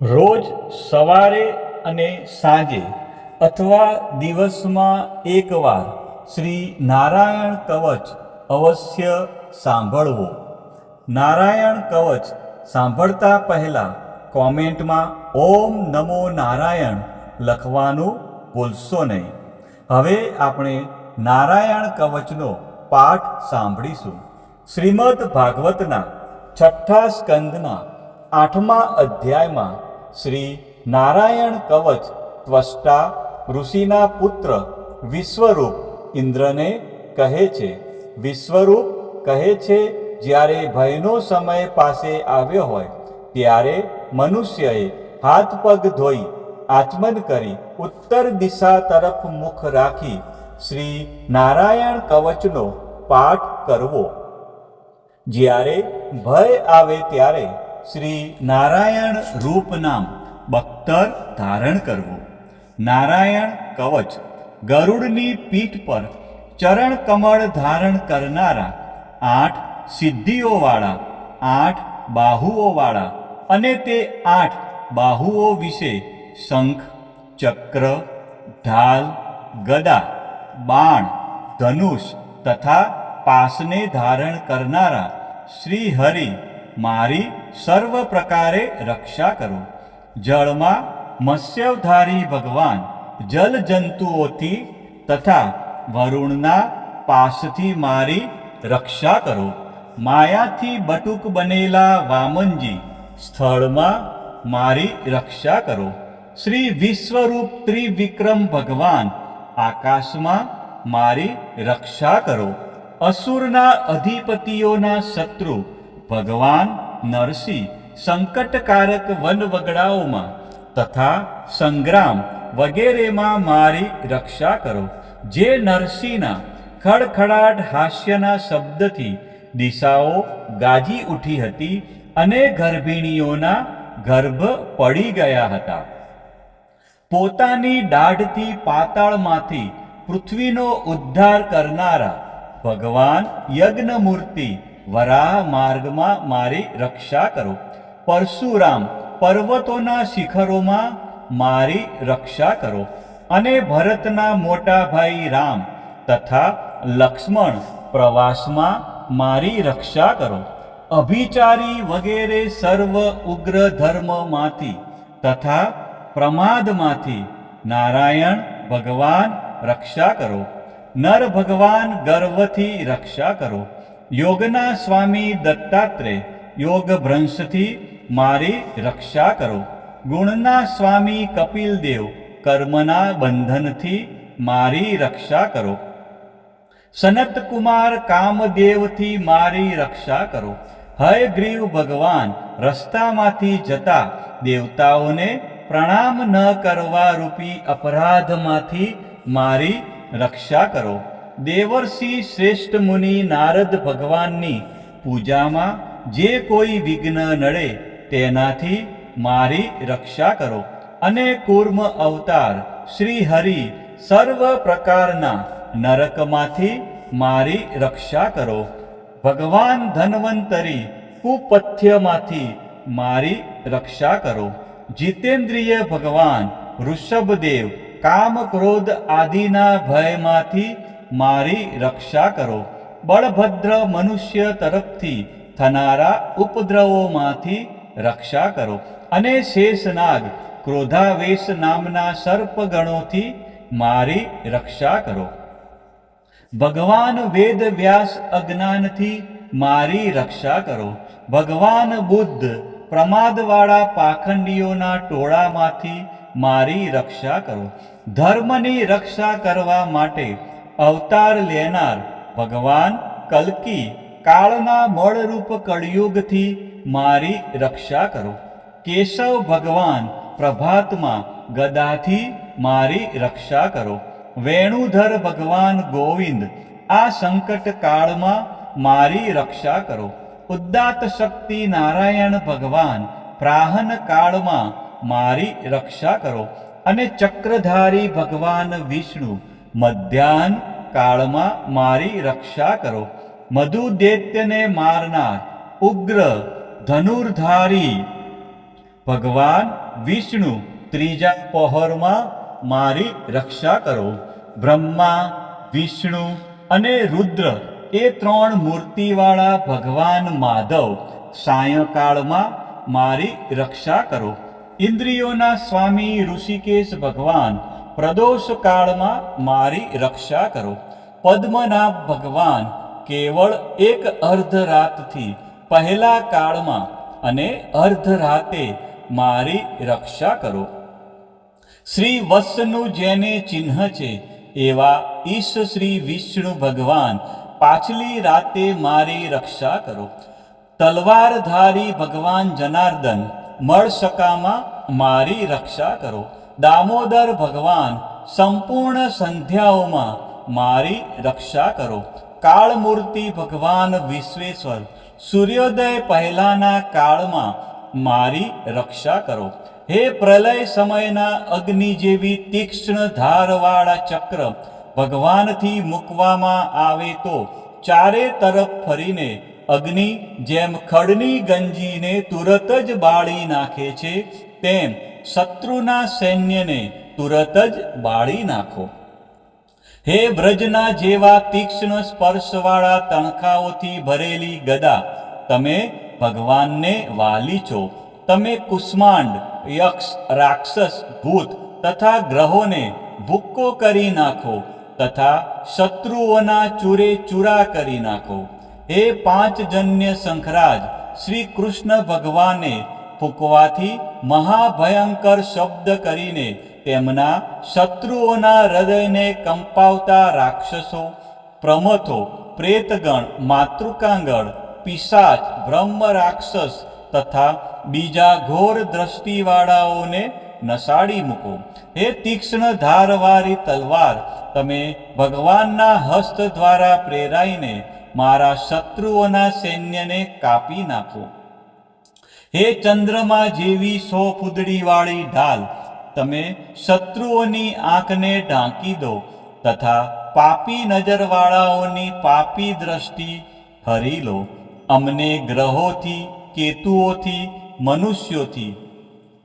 રોજ સવારે અને સાંજે અથવા દિવસમાં એકવાર શ્રી નારાયણ કવચ અવશ્ય સાંભળવો. નારાયણ કવચ સાંભળતા પહેલાં કોમેન્ટમાં ઓમ નમો નારાયણ લખવાનું ભૂલશો નહીં. હવે આપણે નારાયણ કવચનો પાઠ સાંભળીશું. શ્રીમદ ભાગવતના છઠ્ઠા સ્કંદના આઠમા અધ્યાયમાં શ્રી નારાયણ કવચ ત્વષ્ટા ઋષિના પુત્ર વિશ્વરૂપ ઇન્દ્રને કહે છે, વિશ્વરૂપ કહે છે, જ્યારે ભયનો સમય પાસે આવ્યો હોય, ત્યારે મનુષ્યએ હાથ પગ ધોઈ આચમન કરી ઉત્તર દિશા તરફ મુખ રાખી શ્રી નારાયણ કવચનો પાઠ કરવો. જ્યારે ભય આવે ત્યારે શ્રી નારાયણ રૂપ નામ બખ્તર ધારણ કરવું. નારાયણ કવચ ગરુડની પીઠ પર ચરણ કમળ ધારણ કરનારા આઠ સિદ્ધિઓવાળા, આઠ બાહુઓવાળા અને તે આઠ બાહુઓ વિશે શંખ, ચક્ર, ઢાલ, ગદા, બાણ, ધનુષ તથા પાસને ધારણ કરનારા શ્રી હરિ મારી સર્વ પ્રકારે રક્ષા કરો. જળમાં મત્સ્યવધારી ભગવાન જલ જંતુઓથી તથા વરુણના પાસથી મારી રક્ષા કરો. માયાથી બટુક બનેલા વામનજી સ્થળમાં મારી રક્ષા કરો. શ્રી વિશ્વરૂપ ત્રિવિક્રમ ભગવાન આકાશમાં મારી રક્ષા કરો. અસુરના અધિપતિઓના શત્રુ ભગવાન નરસિંહ સંકટકારક વનવગડાઓમાં તથા સંગ્રામ વગેરેમાં મારી રક્ષા કરો. જે નરસિંહના ખડખડાટ હાસ્યના શબ્દથી દિશાઓ ગાજી ઉઠી હતી અને ગર્ભિણીઓના ગર્ભ પડી ગયા હતા. પોતાની દાઢથી પાતાળમાંથી પૃથ્વીનો ઉદ્ધાર કરનારા ભગવાન યજ્ઞમૂર્તિ વરાહ માર્ગમાં મારી રક્ષા કરો. પરશુરામ, પર્વતોના શિખરોમાં મારી રક્ષા કરો અને ભરતના મોટા ભાઈ રામ તથા લક્ષ્મણ પ્રવાસમાં મારી રક્ષા કરો. અભિચારી વગેરે સર્વ ઉગ્ર ધર્મમાંથી તથા પ્રમાદમાંથી નારાયણ ભગવાન રક્ષા કરો. નર ભગવાન ગર્વથી રક્ષા કરો. યોગના સ્વામી દત્તાત્રેય યોગ ભ્રંશથી મારી રક્ષા કરો. ગુણના સ્વામી કપિલદેવ કર્મના બંધનથી મારી રક્ષા કરો. સનત કુમાર કામદેવથી મારી રક્ષા કરો. હયગ્રીવ ભગવાન, રસ્તામાંથી જતા દેવતાઓને પ્રણામ ન કરવા રૂપી અપરાધમાંથી મારી રક્ષા કરો. દેવર્ષિ શ્રેષ્ઠ મુનિ નારદ ભગવાનની પૂજામાં જે કોઈ વિઘ્ન નડે તેનાથી મારી રક્ષા કરો. અને કુર્મ અવતાર શ્રી હરિ સર્વ પ્રકારના નરકમાંથી મારી રક્ષા કરો. ભગવાન ધન્વંતરી કુપથ્યમાંથી મારી રક્ષા કરો. જીતેન્દ્રિય ભગવાન ઋષભદેવ કામ ક્રોધ આદિના ભયમાંથી મારી રક્ષા કરો. બળભદ્ર મનુષ્ય તરફથી થનારા ઉપદ્રવોમાંથી રક્ષા કરો. અને શેષનાગ, ક્રોધાવેશ નામના સર્પગણોથી મારી રક્ષા કરો. ભગવાન વેદ વ્યાસ અજ્ઞાનથી મારી રક્ષા કરો. ભગવાન બુદ્ધ પ્રમાદવાળા પાખંડીઓના ટોળામાંથી મારી રક્ષા કરો. ધર્મની રક્ષા કરવા માટે અવતાર લેનાર ભગવાન કલ્કી કાળના મળરૂપ કળિયુગથી મારી રક્ષા કરો. કેશવ ભગવાન પ્રભાતમાં ગદાથી મારી રક્ષા કરો. વેણુધર ભગવાન ગોવિંદ, આ સંકટ કાળમાં મારી રક્ષા કરો. ઉદ્દાત શક્તિ નારાયણ ભગવાન, પ્રાહન કાળમાં મારી રક્ષા કરો. અને ચક્રધારી ભગવાન વિષ્ણુ મધ્યાહન કાળમાં મારી રક્ષા કરો. મધુદૈત્યને મારનાર ઉગ્ર ધનુર્ધારી ભગવાન વિષ્ણુ ત્રીજા પહોરમાં મારી રક્ષા કરો. બ્રહ્મા, વિષ્ણુ અને રુદ્ર એ ત્રણ મૂર્તિવાળા ભગવાન માધવ સાયંકાળમાં મારી રક્ષા કરો. ઇન્દ્રિયોના સ્વામી ઋષિકેશ ભગવાન પ્રદોષ કાળમાં મારી રક્ષા કરો. પદ્મનાભ ભગવાન કેવળ એક અર્ધ રાતથી પહેલા કાળમાં અને અર્ધ રાતે મારી રક્ષા કરો. શ્રી વત્સનું જેને ચિહ્ન છે, એવા ઈશ શ્રી વિષ્ણુ ભગવાન પાછલી રાતે મારી રક્ષા કરો. તલવારધારી ભગવાન જનાર્દન મળશકામાં મારી રક્ષા કરો. દામોદર ભગવાન, સંપૂર્ણ સંધ્યાઓમાં મારી રક્ષા કરો. કાળમૂર્તિ ભગવાન વિશ્વેશ્વર, સૂર્યોદય પહેલાના કાળમાં મારી રક્ષા કરો. હે પ્રલય સમયના અગ્નિ જેવી તીક્ષ્ણ ધારવાળા ચક્ર, ભગવાનથી મૂકવામાં આવે તો ચારે તરફ ફરીને અગ્નિ જેમ ખડની ગંજીને તુરત જ બાળી નાખે છે, તેમ શત્રુના સૈન્યને તુરત જ બાળી નાખો. હે વ્રજના જેવા તીક્ષ્ણ સ્પર્શવાળા તણખાઓથી ભરેલી ગદા, તમે ભગવાનને વાલી છો. તમે કુષ્માંડ, યક્ષ, રાક્ષસ, ભૂત તથા ગ્રહોને ભૂક્કો કરી નાખો તથા શત્રુઓના ચૂરે ચૂરા કરી નાખો. હે પાંચજન્ય શંખરાજ, શ્રી કૃષ્ણ ભગવાને ફૂંકવાથી મહાભયંકર શબ્દ કરીને તેમના શત્રુઓના હૃદયને કંપાવતા રાક્ષસો, પ્રમથો, પ્રેતગણ માતૃકાંગળ પિશાચ, બ્રહ્મ રાક્ષસ તથા બીજા ઘોર દ્રષ્ટિવાળાઓને નસાડી મૂકો. હે તીક્ષ્ણ ધારવારી તલવાર, તમે ભગવાનના હસ્ત દ્વારા પ્રેરાઈને મારા શત્રુઓના સૈન્યને કાપી નાખો. હે ચંદ્રમા જેવી સો ફૂદડીવાળી ઢાલ, તમે શત્રુઓની આંખને ઢાંકી દો તથા પાપી નજરવાળાઓની પાપી દ્રષ્ટિ હરી લો. અમને ગ્રહોથી, કેતુઓથી, મનુષ્યોથી,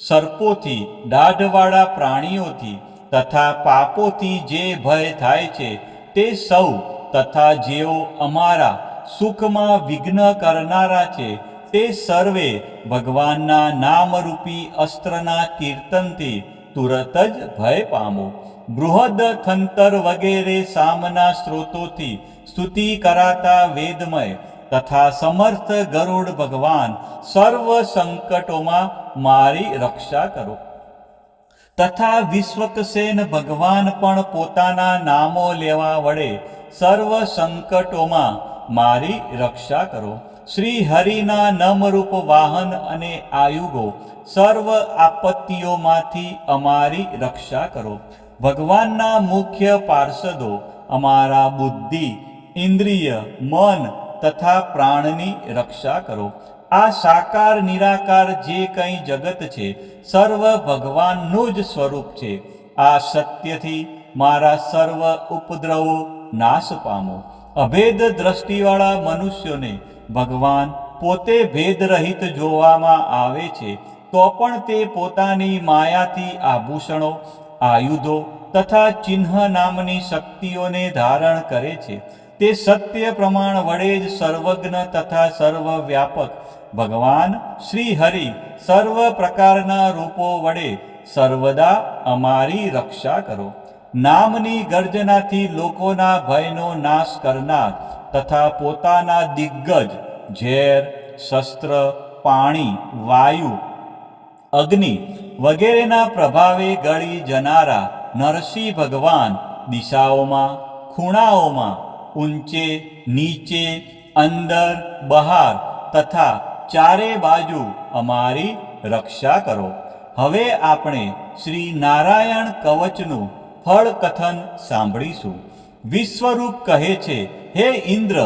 સર્પોથી દાઢવાળા પ્રાણીઓથી તથા પાપોથી જે ભય થાય છે તે સૌ તથા જેઓ અમારા સુખમાં વિઘ્ન કરનારા છે તે સર્વે ભગવાનના નામરૂપી અસ્ત્રના કીર્તનથી તુરત જ ભય પામો. બૃહદ થંતર વગેરે સામના સ્ત્રોતોથી સ્તુતિ કરાતા વેદમય તથા સમર્થ ગરુડ ભગવાન સર્વ સંકટોમાં મારી રક્ષા કરો. તથા વિશ્વકસેન ભગવાન પણ પોતાના નામો લેવા વડે સર્વ સંકટોમાં મારી રક્ષા કરો. શ્રી હરિના નમરૂપ વાહન અને આયુગો સર્વ આપત્તિઓમાંથી અમારી રક્ષા કરો. ભગવાનના મુખ્ય પાર્ષદો અમારા બુદ્ધિ, ઇન્દ્રિય, મન તથા પ્રાણની રક્ષા કરો. આ સાકાર નિરાકાર જે કંઈ જગત છે, સર્વ ભગવાનનું જ સ્વરૂપ છે. આ સત્યથી મારા સર્વ ઉપદ્રવો નાશ પામો. અભેદ દ્રષ્ટિવાળા મનુષ્યોને ભગવાન પોતે ભેદરહિત જોવામાં આવે છે, તો પણ તે પોતાની માયાથી આભૂષણો, આયુધો તથા ચિહ્ન નામની શક્તિઓને ધારણ કરે છે. તે સત્ય પ્રમાણ વડે જ સર્વજ્ઞ તથા સર્વવ્યાપક. ભગવાન શ્રી હરિ સર્વ પ્રકારના રૂપો વડે સર્વદા અમારી રક્ષા કરો. નામની ગર્જનાથી લોકોના ભયનો નાશ કરનાર તથા પોતાના દિગ્ગજ, ઝેર, શસ્ત્ર, પાણી, વાયુ, અગ્નિ વગેરેના પ્રભાવે ગળી જનારા નરસિંહ ભગવાન દિશાઓમાં, ખૂણાઓમાં, ઊંચે, નીચે, અંદર, બહાર તથા ચારે બાજુ અમારી રક્ષા કરો. હવે આપણે શ્રી નારાયણ કવચનું ફળ કથન સાંભળીશું. વિશ્વરૂપ કહે છે હે ઇન્દ્ર,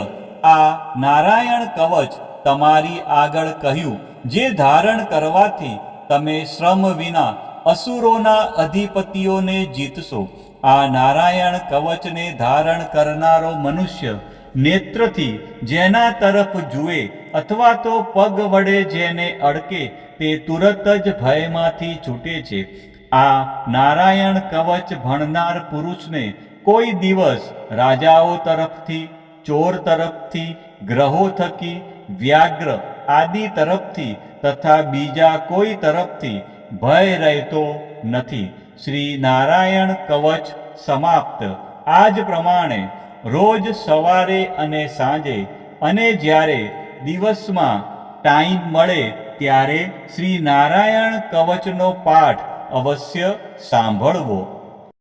આ નારાયણ કવચ તમારી આગળ કહ્યું, જે ધારણ કરવાથી તમે શ્રમ વિના અસુરોના અધિપતિઓને જીતશો. આ નારાયણ કવચને ધારણ કરનારો મનુષ્ય નેત્રથી જેના તરફ જુએ અથવા તો પગ વડે જેને અડકે તે તુરત જ ભયમાંથી છૂટે છે. આ નારાયણ કવચ ભણનાર પુરુષને કોઈ દિવસ રાજાઓ તરફથી ચોર તરફથી, ગ્રહો થકી વ્યાગ્ર આદિ તરફથી તથા બીજા કોઈ તરફથી ભય રહેતો નથી. શ્રી નારાયણ કવચ સમાપ્ત. આ જ પ્રમાણે રોજ સવારે અને સાંજે અને જ્યારે દિવસમાં ટાઈમ મળે ત્યારે શ્રી નારાયણ કવચનો પાઠ અવશ્ય સાંભળવો.